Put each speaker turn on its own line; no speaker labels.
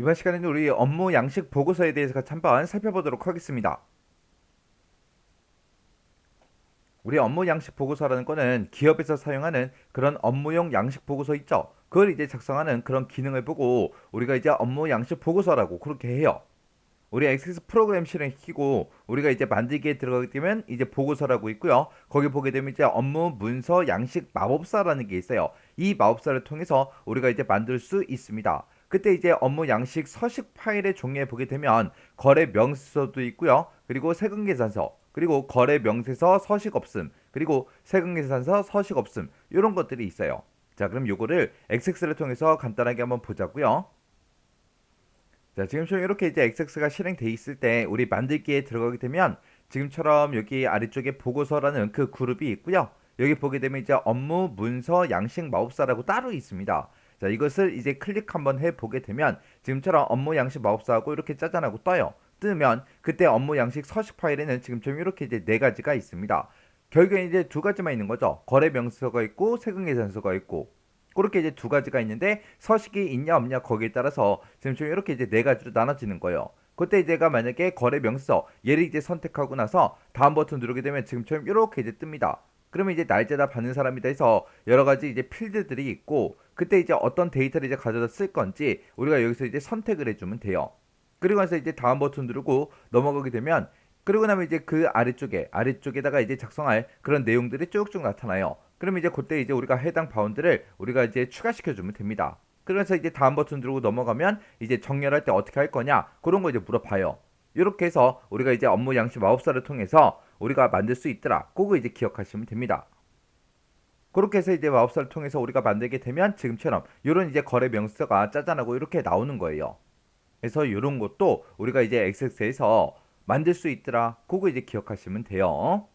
이번 시간에는 우리 업무 양식 보고서에 대해서 같이 한번 살펴보도록 하겠습니다. 우리 업무 양식 보고서라는 거는 기업에서 사용하는 그런 업무용 양식 보고서 있죠. 그걸 이제 작성하는 그런 기능을 보고 우리가 이제 업무 양식 보고서라고 그렇게 해요. 우리 엑세스 프로그램 실행시키고 우리가 이제 만들기에 들어가게 되면 이제 보고서라고 있고요. 거기 보게 되면 이제 업무 문서 양식 마법사라는 게 있어요. 이 마법사를 통해서 우리가 이제 만들 수 있습니다. 그때 이제 업무 양식 서식 파일의 종류에 보게 되면 거래 명세서도 있고요. 그리고 세금 계산서, 그리고 거래 명세서 서식 없음, 그리고 세금 계산서 서식 없음 이런 것들이 있어요. 자, 그럼 요거를 엑섹스를 통해서 간단하게 한번 보자고요. 자, 지금처럼 이렇게 이제 엑섹스가 실행돼 있을 때 우리 만들기에 들어가게 되면 지금처럼 여기 아래쪽에 보고서라는 그 그룹이 있고요. 여기 보게 되면 이제 업무 문서 양식 마법사라고 따로 있습니다. 자, 이것을 이제 클릭 한번 해 보게 되면 지금처럼 업무 양식 마법사하고 이렇게 짜잔하고 떠요. 뜨면 그때 업무 양식 서식 파일에는 지금처럼 이렇게 이제 네 가지가 있습니다. 결국에 이제 두 가지만 있는 거죠. 거래 명세서가 있고 세금 계산서가 있고 그렇게 이제 두 가지가 있는데 서식이 있냐 없냐 거기에 따라서 지금처럼 이렇게 이제 네 가지로 나눠지는 거예요. 그때 제가 만약에 거래 명세서 얘를 이제 선택하고 나서 다음 버튼 누르게 되면 지금처럼 이렇게 이제 뜹니다. 그러면 이제 날짜다 받는 사람이다 해서 여러 가지 이제 필드들이 있고 그때 이제 어떤 데이터를 이제 가져다 쓸 건지 우리가 여기서 이제 선택을 해주면 돼요. 그리고 나서 이제 다음 버튼 누르고 넘어가게 되면 그리고 나면 이제 그 아래쪽에 아래쪽에다가 이제 작성할 그런 내용들이 쭉쭉 나타나요. 그러면 이제 그때 이제 우리가 해당 바운드를 우리가 이제 추가시켜 주면 됩니다. 그래서 이제 다음 버튼 누르고 넘어가면 이제 정렬할 때 어떻게 할 거냐 그런 거 이제 물어봐요. 이렇게 해서 우리가 이제 업무 양식 마법사를 통해서 우리가 만들 수 있더라. 그거 이제 기억하시면 됩니다. 그렇게 해서 이제 마법사를 통해서 우리가 만들게 되면 지금처럼 이런 이제 거래 명세서가 짜잔하고 이렇게 나오는 거예요. 그래서 이런 것도 우리가 이제 엑셀에서 만들 수 있더라. 그거 이제 기억하시면 돼요.